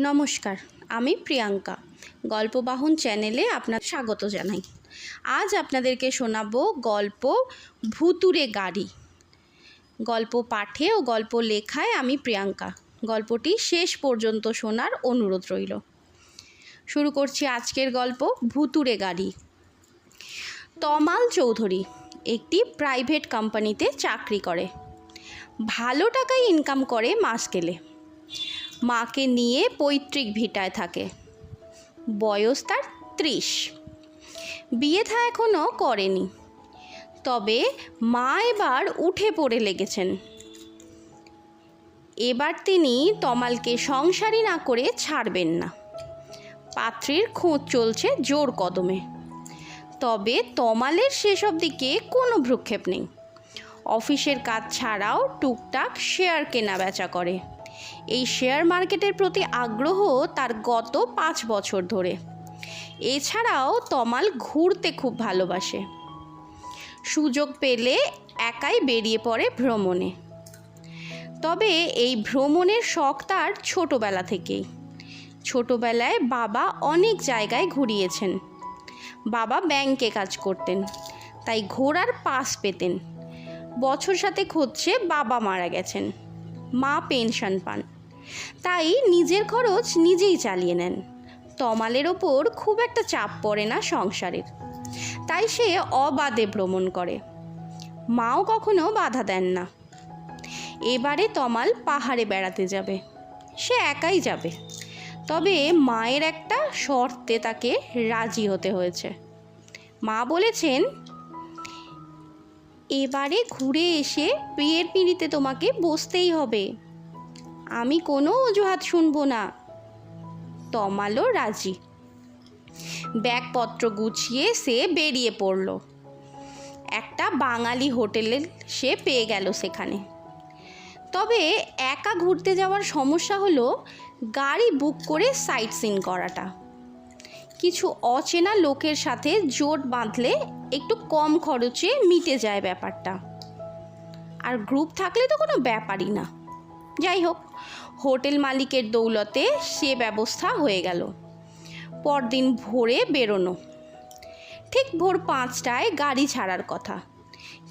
নমস্কার, আমি প্রিয়াঙ্কা। গল্পবাহন চ্যানেলে আপনার স্বাগত জানাই। আজ আপনাদেরকে শোনাবো গল্প ভুতুরে গাড়ি। গল্প পাঠে ও গল্প লেখায় আমি প্রিয়াঙ্কা। গল্পটি শেষ পর্যন্ত শোনার অনুরোধ রইল। শুরু করছি আজকের গল্প ভুতুরে গাড়ি। তমাল চৌধুরী একটি প্রাইভেট কোম্পানিতে চাকরি করে। ভালো টাকাই ইনকাম করে মাস গেলে। মাকে নিয়ে পৈতৃক ভিটায় থাকে। বয়স তার ত্রিশ। বিয়ে থা এখনও করেনি। তবে মা এবার উঠে পড়ে লেগেছেন। এবার তিনি তমালকে সংসারই না করে ছাড়বেন না। পাত্রীর খোঁজ চলছে জোর কদমে। তবে তমালের সেসব দিকে কোনো ভ্রুক্ষেপ নেই। অফিসের কাজ ছাড়াও টুকটাক শেয়ার কেনা বেচা করে। এই শেয়ার মার্কেটের প্রতি আগ্রহ তার গত পাঁচ বছর ধরে। এছাড়াও তমাল ঘুরতে খুব ভালোবাসে। সুযোগ পেলে একাই বেরিয়ে পড়ে ভ্রমণে। তবে এই ভ্রমণের শখ তার ছোটোবেলা থেকেই। ছোটোবেলায় বাবা অনেক জায়গায় ঘুরিয়েছেন। বাবা ব্যাংকে কাজ করতেন, তাই ঘোরার পাস পেতেন। বছর সাথে খুঁজছে বাবা মারা গেছেন। পেনশন পান। তাই নিজের খরচ নিজেই চালিয়ে নেন। তমালের ওপর খুব একটা চাপ পড়ে না সংসারের। তাই সে অবাধে ভ্রমণ করে। মাও কখনো বাধা দেন না। এবারে তমাল পাহাড়ে বেড়াতে যাবে। সে একাই যাবে। তবে মায়ের একটা শর্তে তাকে রাজি হতে হয়েছে। মা বলেছেন এবারে ঘুরে এসে বিয়ের পিঁড়িতে তোমাকে বসতেই হবে। আমি কোনো অজুহাত শুনব না। তমালো রাজি। ব্যাগপত্র গুছিয়ে সে বেরিয়ে পড়ল। একটা বাঙালি হোটেলে সে পেয়ে গেল সেখানে। তবে একা ঘুরতে যাওয়ার সমস্যা হলো গাড়ি বুক করে সাইট সিন করাটা। কিছু অচেনা লোকের সাথে জোট বাঁধলে একটু কম খরচে মিটে যায় ব্যাপারটা। আর গ্রুপ থাকলে তো কোনো ব্যাপারই না। যাই হোক, হোটেল মালিকের দৌলতে সে ব্যবস্থা হয়ে গেল। পরদিন ভোরে বেরোনো। ঠিক ভোর পাঁচটায় গাড়ি ছাড়ার কথা।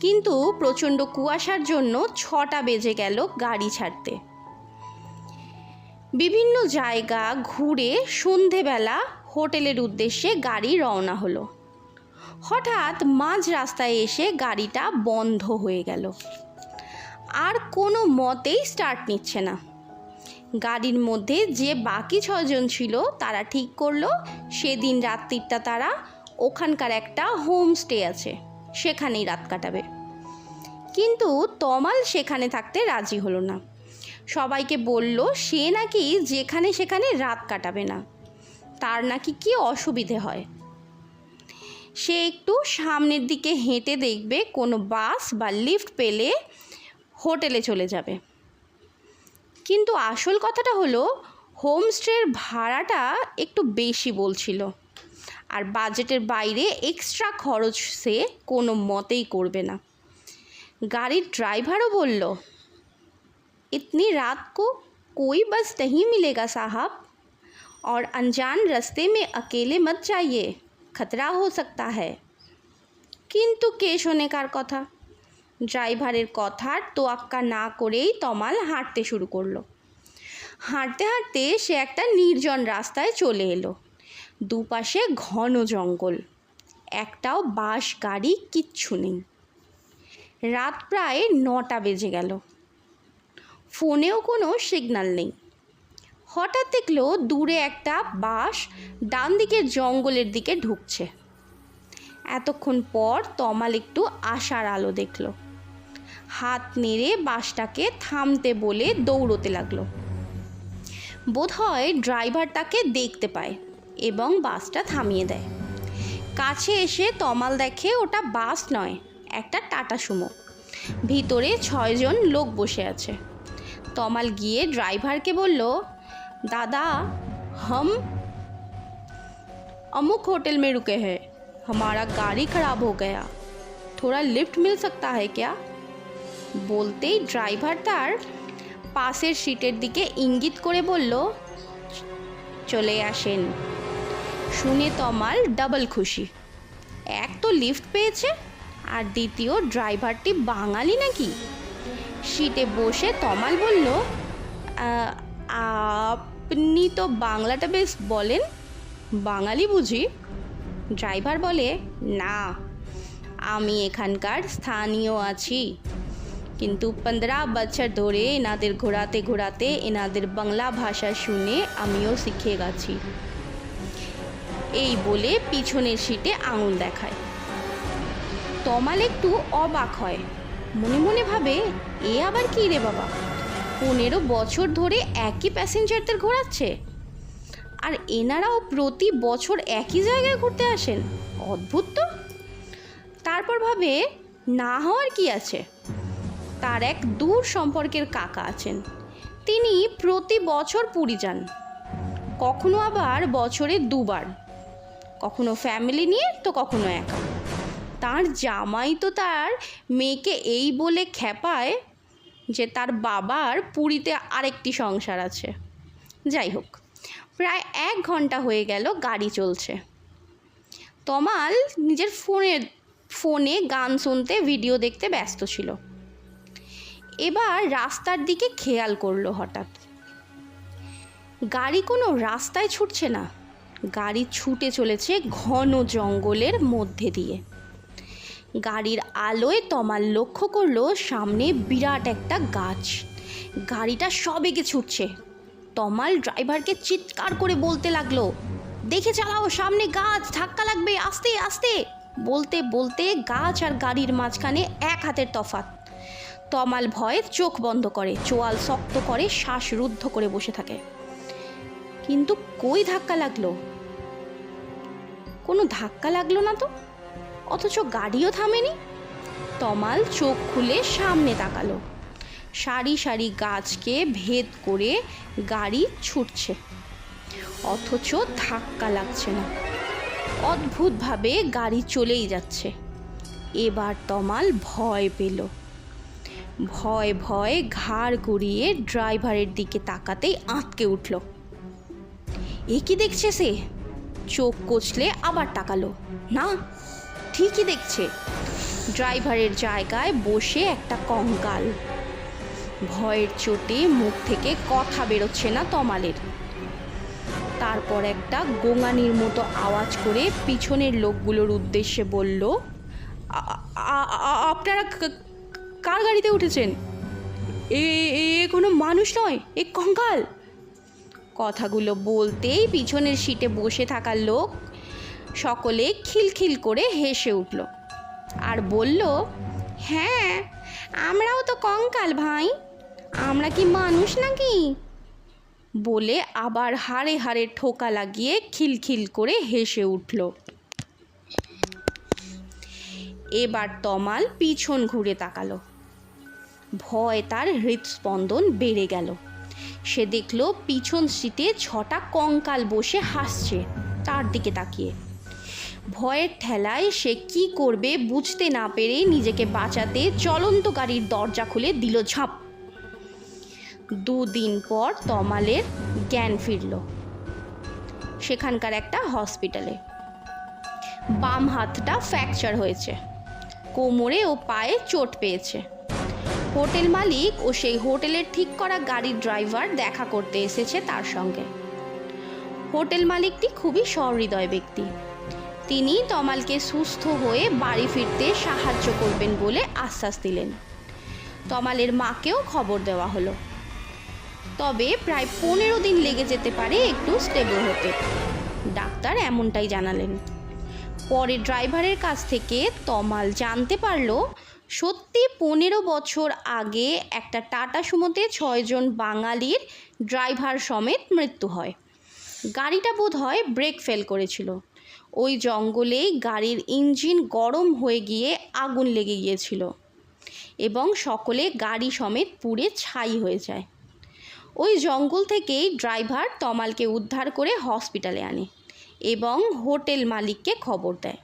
কিন্তু প্রচণ্ড কুয়াশার জন্য ছটা বেজে গেল গাড়ি ছাড়তে। বিভিন্ন জায়গা ঘুরে সন্ধেবেলা হোটেলের উদ্দেশ্যে গাড়ি রওনা হলো। হঠাৎ মাঝ রাস্তায় এসে গাড়িটা বন্ধ হয়ে গেল। আর কোনো মতেই স্টার্ট নিচ্ছে না। গাড়ির মধ্যে যে বাকি ছজন ছিল, তারা ঠিক করল, সেদিন রাত্রিটা তারা ওখানকার একটা হোমস্টে আছে, সেখানেই রাত কাটাবে। কিন্তু তমাল সেখানে থাকতে রাজি হলো না। সবাইকে বলল, সে নাকি যেখানে সেখানে রাত কাটাবে না। তার নাকি কি অসুবিধে হয়? সে একটু সামনের দিকে হেঁটে দেখবে কোনো বাস বা লিফট পেলে হোটেলে চলে যাবে। কিন্তু আসল কথাটা হলো, হোমস্টের ভাড়াটা একটু বেশি বলছিল। আর বাজেটের বাইরে এক্সট্রা খরচ সে কোনো মতেই করবে না। গাড়ির ড্রাইভারও বলল, ইতনি রাত কো কোই বাস নহি মিলেগা সাহাব? और अनजान रास्ते में अकेले मत जाइए खतरा हो सकता है কিন্তু কে শোনে কার কথা ড্রাইভারের কথার তোয়াক্কা না করেই তমাল হাঁটতে শুরু করলো হাঁটতে হাঁটতে সে একটা নির্জন রাস্তায় চলে এলো দুপাশে ঘন জঙ্গল একটাও বাস গাড়ি কিচ্ছু নেই রাত প্রায় নটা বেজে গেল ফোনেও কোনো সিগন্যাল নেই হঠাৎ দেখল দূরে একটা বাস ডান দিকের জঙ্গলের দিকে ঢুকছে। এতক্ষণ পর তমাল একটু আশার আলো দেখল। হাত নেড়ে বাসটাকে থামতে বলে দৌড়তে লাগল। বোধহয় ড্রাইভার তাকে দেখতে পায় এবং বাসটা থামিয়ে দেয়। কাছে এসে তমাল দেখে ওটা বাস নয়, একটা টাটা সুমো। ভিতরে ছয়জন লোক বসে আছে। তমাল গিয়ে ড্রাইভারকে বলল दादा हम अमुक होटल में रुके हैं हमारा गाड़ी खराब हो गया थोड़ा लिफ्ट मिल सकता है क्या বলতেই ড্রাইভার তার পাশের সিটের দিকে ইঙ্গিত করে বলল চলে আসেন শুনে তমাল ডাবল খুশি এক তো লিফট পেয়েছে আর দ্বিতীয় ড্রাইভারটি বাঙালি নাকি সিটে বসে তমাল বলল "আ, আপনি তো বাংলাটা বেশ বলেন। বাঙালি বুঝি? ড্রাইভার বলে, না, আমি এখানকার স্থানীয় আছি। কিন্তু পনেরো বছর ধরে এনাদের ঘোরাতে ঘোরাতে এনাদের বাংলা ভাষা শুনে আমিও শিখে গেছি। এই বলে পিছনের সিটে আঙুল দেখায়। তমাল একটু অবাক হয়। মনে মনে ভাবে, এ আবার কি রে বাবা? পনেরো বছর ধরে একই প্যাসেঞ্জারদের ঘোরাচ্ছে। আর এনারাও প্রতি বছর একই জায়গায় ঘুরতে আসেন। অদ্ভুত তো। তারপর ভাবে, না হওয়ার কি আছে? তার এক দূর সম্পর্কের কাকা আছেন। তিনি প্রতি বছর পুরী যান। কখনো আবার বছরে দুবার। কখনো ফ্যামিলি নিয়ে, তো কখনো একা। তার জামাই তো তার মেয়েকে এই বলে খেপায় যে তার বাবার পুরীতে আরেকটি সংসার আছে। যাই হোক, প্রায় এক ঘণ্টা হয়ে গেল গাড়ি চলছে। তমাল নিজের ফোনের ফোনে গান শুনতে, ভিডিও দেখতে ব্যস্ত ছিল। এবার রাস্তার দিকে খেয়াল করল হঠাৎ। গাড়ি কোনো রাস্তায় ছুটছে না। গাড়ি ছুটে চলেছে ঘন জঙ্গলের মধ্যে দিয়ে। গাড়ির আলোয় তমাল লক্ষ্য করল সামনে বিরাট একটা গাছ। গাড়িটা সবেগে ছুটছে তমাল ড্রাইভারকে চিৎকার করে বলতে লাগল, দেখে চালাও, সামনে গাছ, ধাক্কা লাগবে, আস্তে আস্তে। বলতে বলতে গাছ আর গাড়ির মাঝখানে এক হাতের তফাত তমাল ভয়ে চোখ বন্ধ করে, চোয়াল শক্ত করে শ্বাস রুদ্ধ করে বসে থাকে। কিন্তু কই ধাক্কা লাগল? কোনো ধাক্কা লাগল না তো? অথচ গাড়িও থামেনি। তমাল চোখ খুলে সামনে তাকালো। সারি সারি গাছকে ভেদ করে গাড়ি ছুটছে। অথচ ধাক্কা লাগছে না। অদ্ভুতভাবে গাড়ি চলেই যাচ্ছে। এবার তমাল ভয় পেল। ভয় ভয় ঘাড় ঘুরিয়ে ড্রাইভারের দিকে তাকাতেই আঁতকে উঠল। এ কি দেখছে সে? চোখ কচলে আবার তাকালো। না ঠিকই দেখছে। ড্রাইভারের জায়গায় বসে একটা কঙ্কাল। ভয়ের চোটে মুখ থেকে কথা বেরোচ্ছে না তমালের। তারপর একটা গোঙানির মতো আওয়াজ করে পিছনের লোকগুলোর উদ্দেশ্যে বলল, "আ- আ- আ- আপনারা কার গাড়িতে উঠেছেন? এ এ কোনো মানুষ নয়, এ কঙ্কাল। কথাগুলো বলতেই পিছনের সিটে বসে থাকা লোক সকলে খিলখিল করে হেসে উঠল। আর বলল হ্যাঁ আমরাও তো কঙ্কাল ভাই। আমরা কি মানুষ নাকি? বলে আবার হাড়ে হাড়ে ঠোকা লাগিয়ে খিলখিল করে হেসে উঠল। এবার তমাল পিছন ঘুরে তাকালো। ভয় তার হৃদস্পন্দন বেড়ে গেল। সে দেখল পিছন সিটে ছটা কঙ্কাল বসে হাসছে তার দিকে তাকিয়ে। ভয়ের ঠেলায় সে কি করবে বুঝতে না পেরে নিজেকে বাঁচাতে চলন্ত গাড়ির দরজা খুলে দিল ঝাঁপ। দুদিন পর তমালের জ্ঞান ফিরল সেখানকার একটা হসপিটালে। বাম হাতটা ফ্র্যাকচার হয়েছে, কোমরে ও পায়ে চোট পেয়েছে। হোটেল মালিক ও সেই হোটেলের ঠিক করা গাড়ির ড্রাইভার দেখা করতে এসেছে তার সঙ্গে। হোটেল মালিকটি খুবই সহৃদয় ব্যক্তি। তিনি তমালকে সুস্থ হয়ে বাড়ি ফিরতে সাহায্য করবেন বলে আশ্বাস দিলেন। তমালের মাকেও খবর দেওয়া হলো। তবে প্রায় পনেরো দিন লেগে যেতে পারে একটু স্টেবল হতে। ডাক্তার এমনটাই জানালেন। পরে ড্রাইভারের কাছ থেকে তমাল জানতে পারল, সত্যি পনেরো বছর আগে একটা টাটা সুমোতে ছয়জন বাঙালির ড্রাইভার সমেত মৃত্যু হয়। গাড়িটা বোধ হয় ব্রেক ফেল করেছিল। ওই জঙ্গলেই গাড়ির ইঞ্জিন গরম হয়ে গিয়ে আগুন লেগে গিয়েছিল এবং সকলে গাড়ি সমেত পুড়ে ছাই হয়ে যায়। ওই জঙ্গল থেকেই ড্রাইভার তমালকে উদ্ধার করে হসপিটালে আনে এবং হোটেল মালিককে খবর দেয়।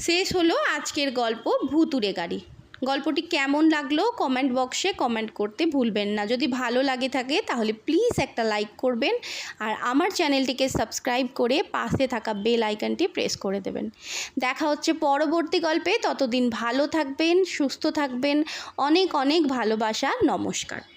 শেষ হলো আজকের গল্প ভুতুরে গাড়ি। গল্পটি কেমন লাগল কমেন্ট বক্সে কমেন্ট করতে ভুলবেন না। যদি ভালো লাগে থাকে, তাহলে প্লিজ একটা লাইক করবেন আর আমার চ্যানেলটিকে সাবস্ক্রাইব করে পাশে থাকা বেল আইকনটি প্রেস করে দেবেন। দেখা হচ্ছে পরবর্তী গল্পে। ততদিন ভালো থাকবেন, সুস্থ থাকবেন। অনেক অনেক ভালোবাসা। নমস্কার।